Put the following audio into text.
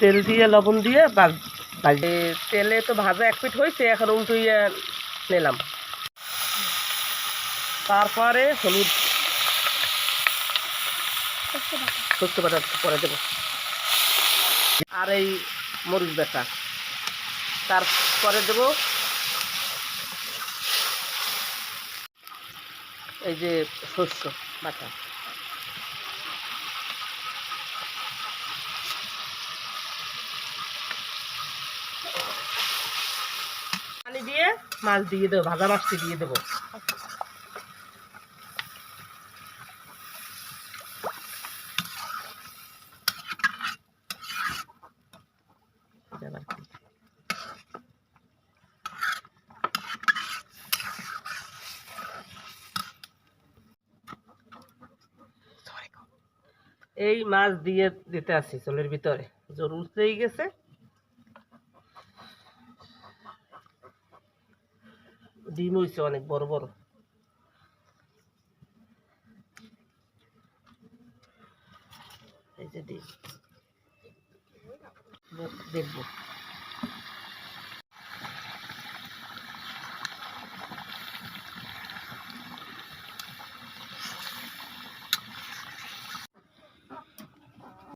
তেল দিয়ে, লবণ দিয়ে তেলে তো ভাজা এক পিঠ হয়েছে, এখন উল্টুইয়ে নিলাম। তারপরে হলুদ শস্য বাটা পরে দেবো। আর এই মরিচ বেটা। তারপরে দেবো এই যে শস্য বাটা। পানি দিয়ে মাছ দিয়ে দেবো, ভাজা মাছটি দিয়ে দেবো। এই মাছ দিয়ে দিতে আসি চুলের ভিতরে। জোর উঠতেই গেছে। ডিম হয়েছে অনেক বড় বড়। এই যে ডিম। দেখব।